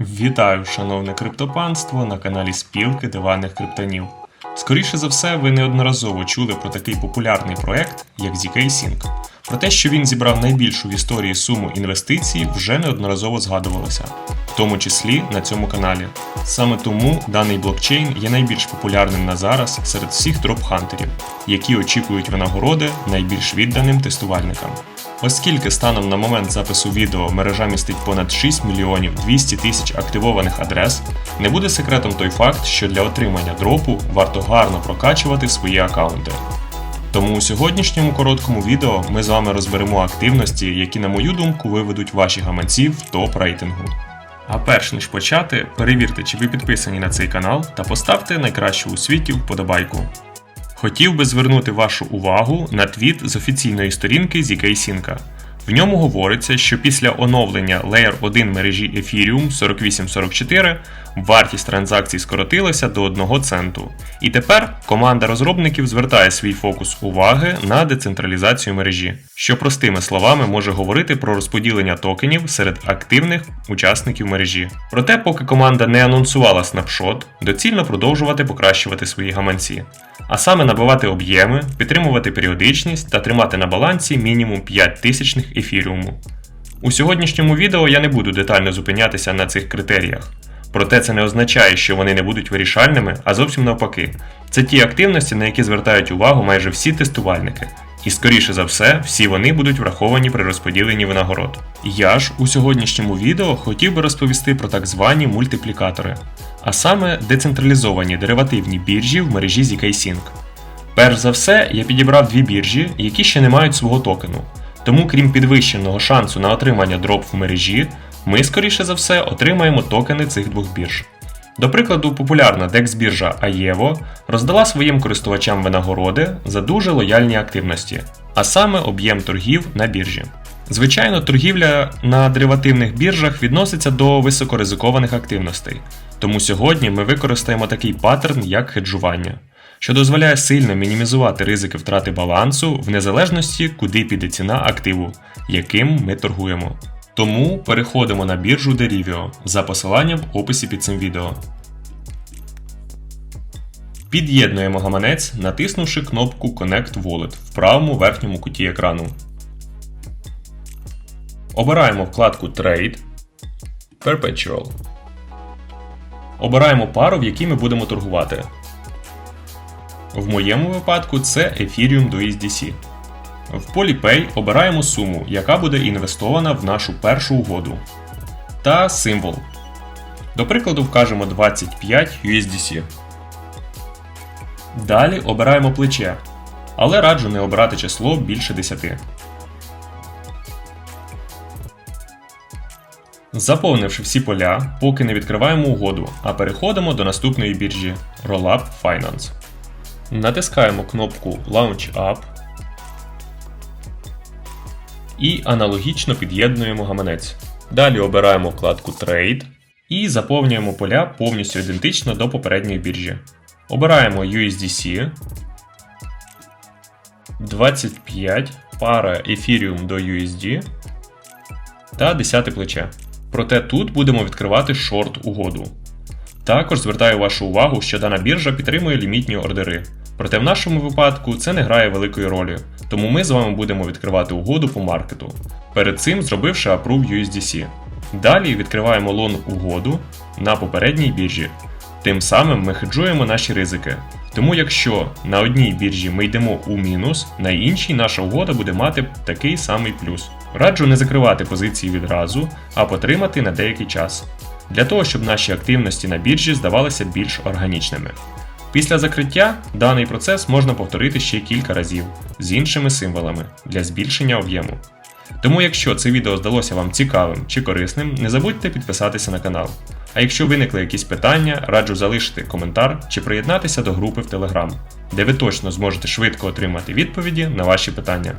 Вітаю, шановне криптопанство, на каналі Спілки диванних криптонів. Скоріше за все, ви неодноразово чули про такий популярний проект, як ZK Sync. Про те, що він зібрав найбільшу в історії суму інвестицій, вже неодноразово згадувалося, в тому числі на цьому каналі. Саме тому даний блокчейн є найбільш популярним на зараз серед всіх дроп-хантерів, які очікують винагороди найбільш відданим тестувальникам. Оскільки станом на момент запису відео мережа містить понад 6 мільйонів 200 тисяч активованих адрес, не буде секретом той факт, що для отримання дропу варто гарно прокачувати свої аккаунти. Тому у сьогоднішньому короткому відео ми з вами розберемо активності, які, на мою думку, виведуть ваші гаманці в топ рейтингу. А перш ніж почати, перевірте, чи ви підписані на цей канал та поставте найкращу у світі вподобайку. Хотів би звернути вашу увагу на твіт з офіційної сторінки ZK. В ньому говориться, що після оновлення Layer 1 мережі Ethereum 4844 вартість транзакцій скоротилася до 1 центу. І тепер команда розробників звертає свій фокус уваги на децентралізацію мережі, що простими словами може говорити про розподілення токенів серед активних учасників мережі. Проте, поки команда не анонсувала снапшот, доцільно продовжувати покращувати свої гаманці а саме набивати об'єми, підтримувати періодичність та тримати на балансі мінімум 5 тисячних ефіріуму. У сьогоднішньому відео я не буду детально зупинятися на цих критеріях. Проте це не означає, що вони не будуть вирішальними, а зовсім навпаки. Це ті активності, на які звертають увагу майже всі тестувальники. І скоріше за все, всі вони будуть враховані при розподіленні винагород. Я ж у сьогоднішньому відео хотів би розповісти про так звані мультиплікатори, а саме децентралізовані деривативні біржі в мережі ZK Sync. Перш за все, я підібрав дві біржі, які ще не мають свого токену. Тому, крім підвищеного шансу на отримання дроп в мережі, ми, скоріше за все, отримаємо токени цих двох бірж. До прикладу, популярна DEX-біржа Aevo роздала своїм користувачам винагороди за дуже лояльні активності, а саме об'єм торгів на біржі. Звичайно, торгівля на деривативних біржах відноситься до високоризикованих активностей, тому сьогодні ми використаємо такий паттерн, як хеджування, що дозволяє сильно мінімізувати ризики втрати балансу в незалежності, куди піде ціна активу, яким ми торгуємо. Тому переходимо на біржу Derivio за посиланням в описі під цим відео. Під'єднуємо гаманець, натиснувши кнопку Connect Wallet в правому верхньому куті екрану. Обираємо вкладку Trade Perpetual. Обираємо пару, в якій ми будемо торгувати. В моєму випадку це Ethereum до USDC. В полі Pay обираємо суму, яка буде інвестована в нашу першу угоду. Та символ. До прикладу, вкажемо 25 USDC. Далі обираємо плече, але раджу не обирати число більше 10. Заповнивши всі поля, поки не відкриваємо угоду, а переходимо до наступної біржі Rollup Finance. Натискаємо кнопку Launch Up і аналогічно під'єднуємо гаманець. Далі обираємо вкладку Trade і заповнюємо поля повністю ідентично до попередньої біржі. Обираємо USDC 25 пара Ethereum до USD та 10 плече. Проте тут будемо відкривати шорт угоду. Також звертаю вашу увагу, що дана біржа підтримує лімітні ордери. Проте в нашому випадку це не грає великої ролі, тому ми з вами будемо відкривати угоду по маркету, перед цим зробивши Approve USDC. Далі відкриваємо лон угоду на попередній біржі. Тим самим ми хеджуємо наші ризики. Тому якщо на одній біржі ми йдемо у мінус, на іншій наша угода буде мати такий самий плюс. Раджу не закривати позиції відразу, а потримати на деякий час. Для того, щоб наші активності на біржі здавалися більш органічними. Після закриття даний процес можна повторити ще кілька разів з іншими символами для збільшення об'єму. Тому, якщо це відео здалося вам цікавим чи корисним, не забудьте підписатися на канал. А якщо виникли якісь питання, раджу залишити коментар чи приєднатися до групи в Telegram, де ви точно зможете швидко отримати відповіді на ваші питання.